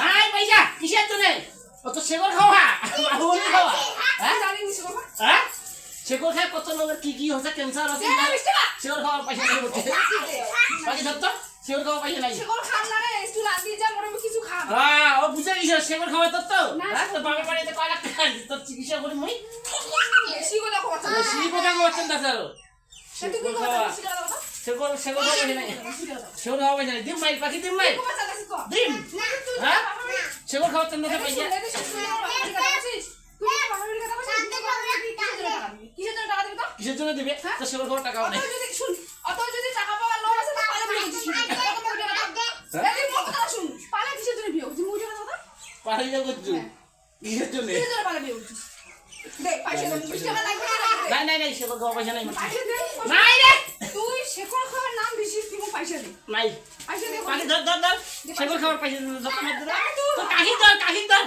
নাই পয়সা কিসের জন্য? ও শেকর খাওয়া। বাবু খাওয়া। হ্যাঁ? হ্যাঁ? শেকর খায় কত লোকের কি কি হচ্ছে ক্যান্সার টাকা। শেকর খাওয়ার পয়সা নেই বলছে বাকি ধর তো? শেকর খাওয়ার পয়সা নাই। সেগুলো খাম না রে, একটু না দিয়ে যা, মোর কিছু খাম। হ্যাঁ ও বুঝে গেছে শেকর খাওয়া তোর তো? হ্যাঁ? তোর বাবার বাড়িতে কয় লাখ টাকা তোর চিকিৎসা করি মুই? বেশি কথা কথা দাদা শেকর বেশি কথা কথা? শেকর শেকর খাওয়া পয়সা নাই বেশি কথা কথা। শেকর খাওয়া পয়সা নাই দিম মাই পাখি দিম মাই তুই কথা চালাছিস কর। দিম তুই যে হ্যাঁ শেকর খাওয়ার জন্য কিসের জন্য দিবি? তো? শেকর খাওয়ার টাকাও নেই অত যদি টাকা পাওয়ার লোভ আছে, তো পালে বিয়ে করছিস শুন। অত মোটে কথা। হ্যাঁ? এই যে মোর কথা শুন, পালে কিসের জন্য বিয়ে করছিস? মোটে কথা কথা? পাহাড়ি যা করছ কিসের জন্য কিসের জন্য পালে বিয়ে করছিস? দে, পয়সা টাকা লাগবে না। নাই নাই নাই সেবা খাওয়া পয়সা নাই নাই রে! তুই শেকড় খাওয়ার নাম বিশেষ দিব পয়সা দে। নাই। পয়সা দে ধর ধর ধর। শেকড় খাওয়ার পয়সা দে ধর ধর কাহি ধর কাহি ধর।